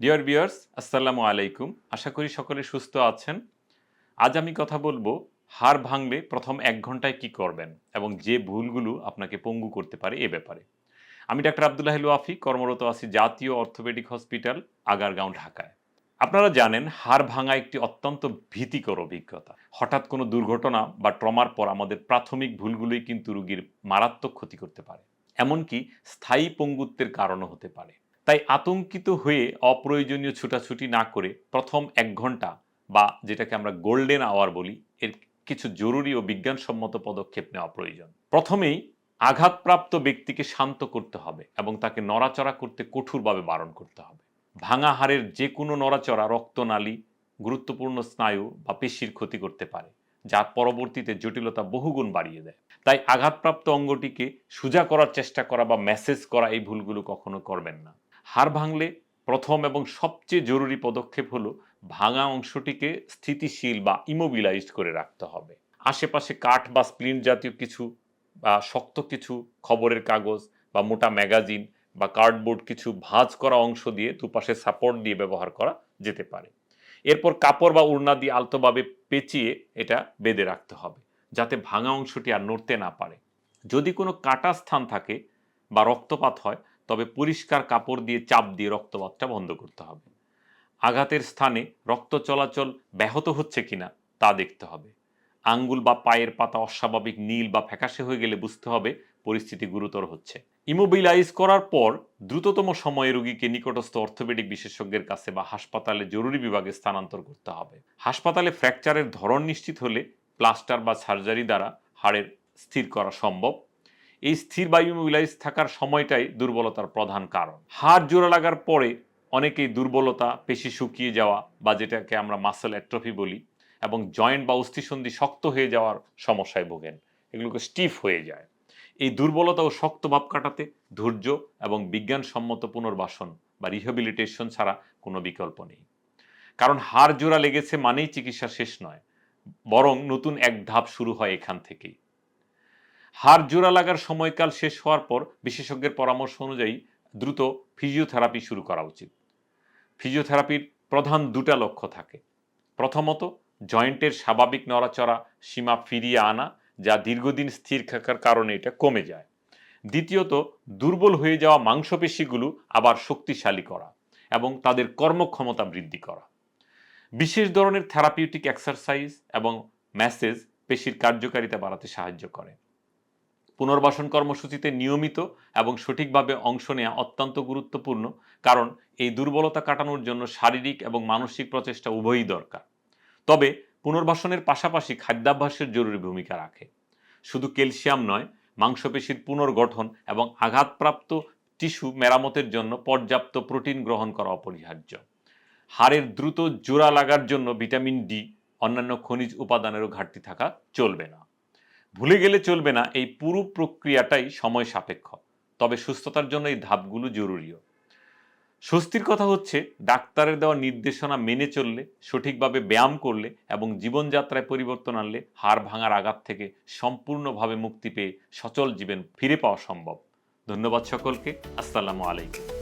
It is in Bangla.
ডিয়ার বিয়ার্স আসসালামু আলাইকুম। আশা করি সকলে সুস্থ আছেন। আজ আমি কথা বলব, হাড় ভাঙলে প্রথম এক ঘন্টায় কি করবেন এবং যে ভুলগুলো আপনাকে পঙ্গু করতে পারে এ ব্যাপারে। আমি ডাক্তার আবদুল্লাহ ওয়াফি কর্মরত আছি জাতীয় অর্থোপেডিক হসপিটাল, আগারগাঁও, ঢাকায়। আপনারা জানেন, হাড় ভাঙা একটি অত্যন্ত ভীতিকর অভিজ্ঞতা। হঠাৎ কোনো দুর্ঘটনা বা ট্রমার পর আমাদের প্রাথমিক ভুলগুলোই কিন্তু রুগীর মারাত্মক ক্ষতি করতে পারে। এমনকি স্থায়ী পঙ্গুত্বের কারণও হতে পারে। তাই আতঙ্কিত হয়ে অপ্রয়োজনীয় ছুটাছুটি না করে প্রথম এক ঘণ্টা বা যেটাকে আমরা গোল্ডেন আওয়ার বলি, এর কিছু জরুরি ও বিজ্ঞানসম্মত পদক্ষেপ নেওয়া প্রয়োজন। প্রথমেই আঘাতপ্রাপ্ত ব্যক্তিকে শান্ত করতে হবে এবং তাকে নড়াচড়া করতে কঠোরভাবে বারণ করতে হবে। ভাঙা হাড়ের যে কোনো নড়াচড়া, রক্তনালী, গুরুত্বপূর্ণ স্নায়ু বা পেশির ক্ষতি করতে পারে যা পরবর্তীতে জটিলতা বহুগুণ বাড়িয়ে দেয়। তাই আঘাতপ্রাপ্ত অঙ্গটিকে সোজা করার চেষ্টা করা বা মেসেজ করা এই ভুলগুলো কখনো করবেন না। হাড় ভাঙলে প্রথম এবং সবচেয়ে জরুরি পদক্ষেপ হলো ভাঙা অংশটিকে স্থিতিশীল বা ইমোবিলাইজড করে রাখতে হবে। আশেপাশে কাঠ বা স্প্লিন্ট জাতীয় কিছু বা শক্ত কিছু খবরের কাগজ বা মোটা ম্যাগাজিন বা কার্ডবোর্ড কিছু ভাঁজ করা অংশ দিয়ে দুপাশে সাপোর্ট দিয়ে ব্যবহার করা যেতে পারে। এরপর কাপড় বা উড়না দিয়ে আলতোভাবে পেঁচিয়ে এটা বেঁধে রাখতে হবে, যাতে ভাঙা অংশটি আর নড়তে না পারে। যদি কোনো কাটা স্থান থাকে বা রক্তপাত হয় তবে পরিষ্কার কাপড় দিয়ে চাপ দিয়ে রক্তপাতটা বন্ধ করতে হবে। আঘাতের স্থানে রক্ত চলাচল ব্যাহত হচ্ছে কিনা তা দেখতে হবে। আঙ্গুল বা পায়ের পাতা অস্বাভাবিক নীল বা ফ্যাকাশে হয়ে গেলে বুঝতে হবে পরিস্থিতি গুরুতর হচ্ছে। ইমোবিলাইজ করার পর দ্রুততম সময়ে রোগীকে নিকটস্থ অর্থোপেডিক বিশেষজ্ঞের কাছে বা হাসপাতালে জরুরি বিভাগে স্থানান্তর করতে হবে। হাসপাতালে ফ্র্যাকচারের ধরন নিশ্চিত হলে প্লাস্টার বা সার্জারি দ্বারা হাড়ের স্থির করা সম্ভব। এই স্থির বা ইমোবিলাইজ থাকার সময়টাই দুর্বলতার প্রধান কারণ। হাড় জোড়া লাগার পরে অনেকেই দুর্বলতা, পেশি শুকিয়ে যাওয়া বা যেটাকে আমরা মাসেল অ্যাট্রফি বলি এবং জয়েন্ট বা অস্থিসন্ধি শক্ত হয়ে যাওয়ার সমস্যায় ভোগেন। এগুলোকে স্টিফ হয়ে যায়। এই দুর্বলতা ও শক্ত ভাব কাটাতে ধৈর্য এবং বিজ্ঞানসম্মত পুনর্বাসন বা রিহেবিলিটেশন ছাড়া কোনো বিকল্প নেই। কারণ হাড় জোড়া লেগেছে মানেই চিকিৎসা শেষ নয়, বরং নতুন এক ধাপ শুরু হয় এখান থেকেই। হাড় জোড়া লাগার সময়কাল শেষ হওয়ার পর বিশেষজ্ঞের পরামর্শ অনুযায়ী দ্রুত ফিজিওথেরাপি শুরু করা উচিত। ফিজিওথেরাপির প্রধান দুটা লক্ষ্য থাকে। প্রথমত, জয়েন্টের স্বাভাবিক নড়াচড়া সীমা ফিরিয়ে আনা, যা দীর্ঘদিন স্থির থাকার কারণে এটা কমে যায়। দ্বিতীয়ত, দুর্বল হয়ে যাওয়া মাংসপেশিগুলো আবার শক্তিশালী করা এবং তাদের কর্মক্ষমতা বৃদ্ধি করা। বিশেষ ধরনের থেরাপিউটিক এক্সারসাইজ এবং ম্যাসেজ পেশির কার্যকারিতা বাড়াতে সাহায্য করে। পুনর্বাসন কর্মসূচিতে নিয়মিত এবং সঠিকভাবে অংশ নেওয়া অত্যন্ত গুরুত্বপূর্ণ, কারণ এই দুর্বলতা কাটানোর জন্য শারীরিক এবং মানসিক প্রচেষ্টা উভয়ই দরকার। তবে পুনর্বাসনের পাশাপাশি খাদ্যাভ্যাসের জরুরি ভূমিকা রাখে। শুধু ক্যালসিয়াম নয়, মাংসপেশির পুনর্গঠন এবং আঘাতপ্রাপ্ত টিস্যু মেরামতের জন্য পর্যাপ্ত প্রোটিন গ্রহণ করা অপরিহার্য। হাড়ের দ্রুত জোড়া লাগার জন্য ভিটামিন ডি, অন্যান্য খনিজ উপাদানেরও ঘাটতি থাকা চলবে না। ভুলে গেলে চলবে না, এই পুরো প্রক্রিয়াটাই সময় সাপেক্ষ। তবে সুস্থতার জন্য এই ধাপগুলো জরুরিও। স্বস্তির কথা হচ্ছে, ডাক্তারের দেওয়া নির্দেশনা মেনে চললে, সঠিকভাবে ব্যায়াম করলে এবং জীবনযাত্রায় পরিবর্তন আনলে হাড় ভাঙার আঘাত থেকে সম্পূর্ণভাবে মুক্তি পেয়ে সচল জীবন ফিরে পাওয়া সম্ভব। ধন্যবাদ সকলকে। আসসালামু আলাইকুম।